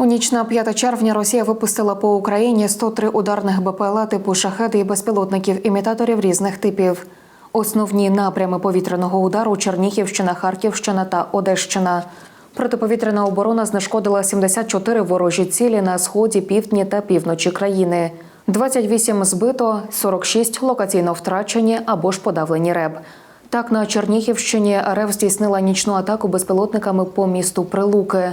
У ніч на 5 червня Росія випустила по Україні 103 ударних БПЛА типу шахет і безпілотників імітаторів різних типів. Основні напрями повітряного удару Чернігівщина, Харківщина та Одещина. Протиповітряна оборона знешкодила 74 ворожі цілі на сході, півдні та півночі країни. 28 збито, 46 локаційно втрачені або ж подавлені РЕБ. Так, на Чернігівщині РФ здійснила нічну атаку безпілотниками по місту Прилуки.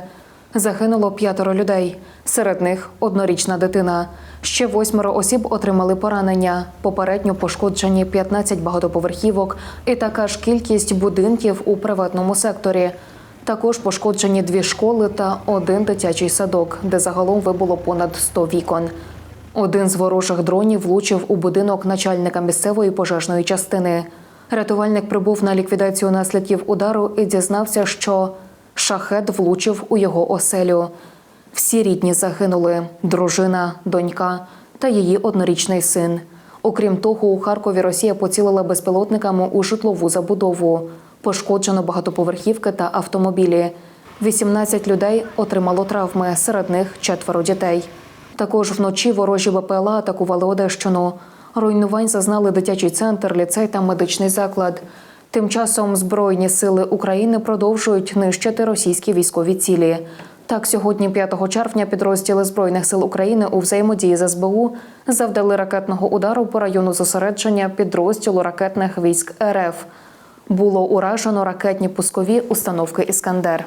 Загинуло п'ятеро людей. Серед них однорічна дитина. Ще восьмеро осіб отримали поранення. Попередньо пошкоджені 15 багатоповерхівок і така ж кількість будинків у приватному секторі. Також пошкоджені дві школи та один дитячий садок, де загалом вибуло понад 100 вікон. Один з ворожих дронів влучив у будинок начальника місцевої пожежної частини. Рятувальник прибув на ліквідацію наслідків удару і дізнався, що шахет влучив у його оселю. Всі рідні загинули: дружина, донька та її однорічний син. Окрім того, у Харкові Росія поцілила безпілотниками у житлову забудову. Пошкоджено багатоповерхівки та автомобілі. 18 людей отримало травми, серед них четверо дітей. Також вночі ворожі БПЛА атакували Одещину. Руйнувань зазнали дитячий центр, ліцей та медичний заклад. Тим часом Збройні сили України продовжують нищити російські військові цілі. Так, сьогодні, 5 червня, підрозділи Збройних сил України у взаємодії з СБУ завдали ракетного удару по району зосередження підрозділу ракетних військ РФ. Було уражено ракетні пускові установки Іскандер.